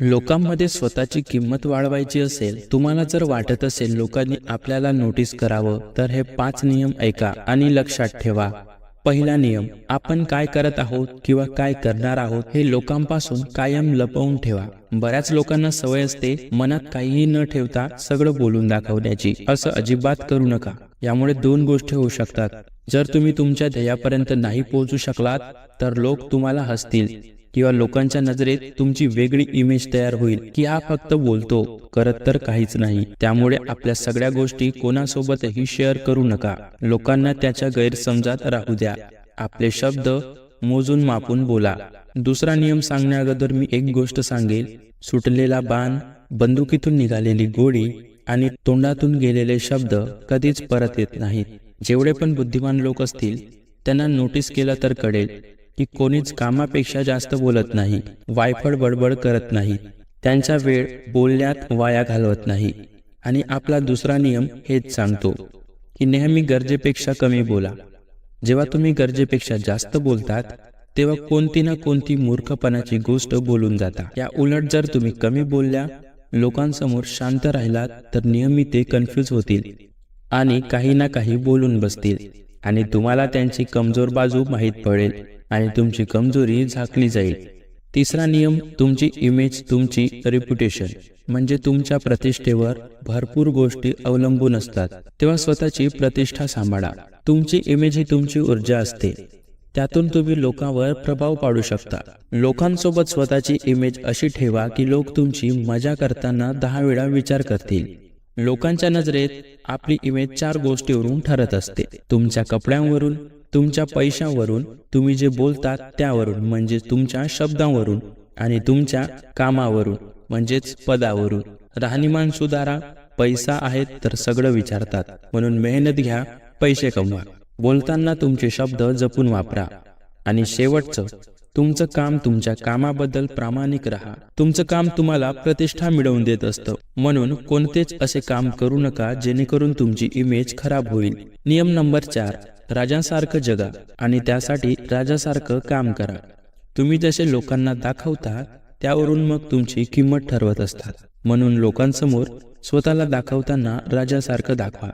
लोकांमध्ये स्वतःची किंमत वाढवायची असेल तुम्हाला जर वाटत असेल लोकांनी आपल्याला नोटीस करावं तर हे पाच नियम ऐका आणि लक्षात ठेवा. पहिला नियम आपण काय करत आहोत किंवा काय करणार आहोत हे लोकांपासून कायम लपवून ठेवा. बऱ्याच लोकांना सवय असते मनात काहीही न ठेवता सगळं बोलून दाखवण्याची. असं अजिबात करू नका. यामुळे दोन गोष्टी होऊ शकतात. जर तुम्ही तुमच्या ध्येयापर्यंत नाही पोहोचू शकलात तर लोक तुम्हाला हसतील. किंवा लोकांच्या नजरेत तुमची वेगळी इमेज तयार होईल की हा फक्त बोलतो करत तर काहीच नाही. त्यामुळे आपल्या सगळ्या गोष्टी कोणासोबतही शेअर करू नका. लोकांना त्याच्या गैरसमजात राहू द्या. आपले शब्द मोजून मापून बोला. दुसरा नियम सांगण्याअगोदर मी एक गोष्ट सांगेल. सुटलेला बाण बंदुकीतून निघालेली गोळी आणि तोंडातून गेलेले शब्द कधीच परत येत नाहीत. जेवढे पण बुद्धिमान लोक असतील त्यांना नोटीस केलं तर कळेल. की कोणीच कामापेक्षा जास्त बोलत नाही वायफळ बडबड करत नाही त्यांचा वेळ बोलण्यात वाया घालवत नाही. आणि आपला दुसरा नियम हेच सांगतो की नेहमी गरजेपेक्षा कमी बोला. जेव्हा तुम्ही गरजेपेक्षा जास्त बोलतात तेव्हा कोणती ना कोणती मूर्खपणाची गोष्ट बोलून जाता. या उलट जर तुम्ही कमी बोलल्या लोकांसमोर शांत राहिलात तर नियमित ते कन्फ्यूज होतील आणि काही ना काही बोलून बसतील. आणि तुम्हाला त्यांची कमजोर बाजू माहीत पडेल. आणि तुमची कमजोरी झाकली जाईल. तिसरा नियम तुमची इमेज तुमची रेप्युटेशन म्हणजे तुमच्या प्रतिष्ठेवर भरपूर गोष्टी अवलंबून असतात. तेव्हा स्वतःची प्रतिष्ठा सांभाळा. तुमची इमेज ही तुमची ऊर्जा असते. त्यातून तुम्ही लोकांवर प्रभाव पाडू शकता. लोकांसोबत स्वतःची इमेज अशी ठेवा की लोक तुमची मजा करताना दहा वेळा विचार करतील. लोकांच्या नजरेत आपली इमेज चार गोष्टीवरून ठरत असते. तुमच्या कपड्यांवरून तुमच्या पैशांवरून तुम्ही जे बोलतात त्यावरून म्हणजे तुमच्या शब्दांवरून आणि तुमच्या कामावरून म्हणजेच पदावरून. राहणीमान सुधारा पैसा आहेत तर सगळं विचारतात. म्हणून मेहनत घ्या पैसे कमवा. बोलताना तुमचे शब्द जपून वापरा. आणि शेवटचं तुमचं काम तुमच्या कामाबद्दल प्रामाणिक राहा. तुमचं काम तुम्हाला प्रतिष्ठा मिळवून देत असतं. म्हणून कोणतेच असे काम करू नका जेणेकरून तुमची इमेज खराब होईल. नियम नंबर चार राजासारखं जगा आणि त्यासाठी राजासारखं काम करा. तुम्ही जसे लोकांना दाखवता त्यावरून मग तुमची किंमत ठरवत असतात. म्हणून लोकांसमोर स्वतःला दाखवताना राजासारखं दाखवा.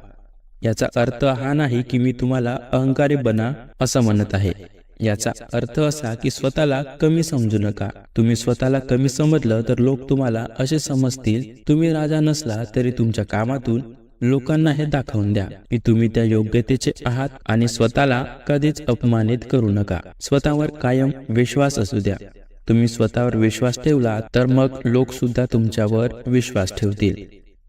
याचा अर्थ हा नाही की मी तुम्हाला अहंकारी बना असं म्हणत आहे. याचा अर्थ असा की स्वतःला कमी समजू नका. तुम्ही स्वतःला कमी समजलं तर लोक तुम्हाला असे समजतील तुम्ही राजा नसला तरी तुमच्या कामातून लोकांना हे दाखवून द्या की तुम्ही त्या योग्यतेचे आहात आणि स्वतःला कधीच अपमानित करू नका. स्वतःवर कायम विश्वास असू द्या. तुम्ही स्वतःवर विश्वास ठेवला तर मग लोक सुद्धा तुमच्यावर विश्वास ठेवतील.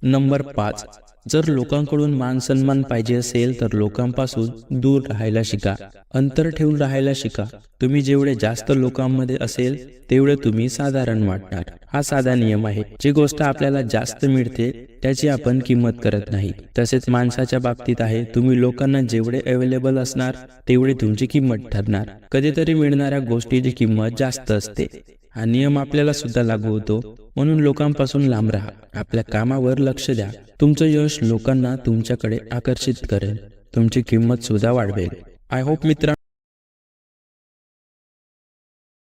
नंबर पाच. जर लोकांकडून मान सन्मान पाहिजे असेल तर लोकांपासून दूर राहायला शिका अंतर ठेवून राहायला शिका. तुम्ही जेवढे जास्त लोकांमध्ये असेल तेवढे तुम्ही साधारण वाटणार. हा साधा नियम आहे. जी गोष्ट आपल्याला जास्त मिळते त्याची आपण किंमत करत नाही. तसेच माणसाच्या बाबतीत आहे तुम्ही लोकांना जेवढे अवेलेबल असणार तेवढी तुमची किंमत ठरणार. कधीतरी मिळणाऱ्या गोष्टीची किंमत जास्त असते. हा नियम आपल्याला सुद्धा लागू होतो. म्हणून लोकांपासून लांब राहा. आपल्या कामावर लक्ष द्या. तुमचं यश लोकांना तुमच्याकडे आकर्षित करेल. तुमची किंमत सुद्धा वाढवेल. आय होप मित्र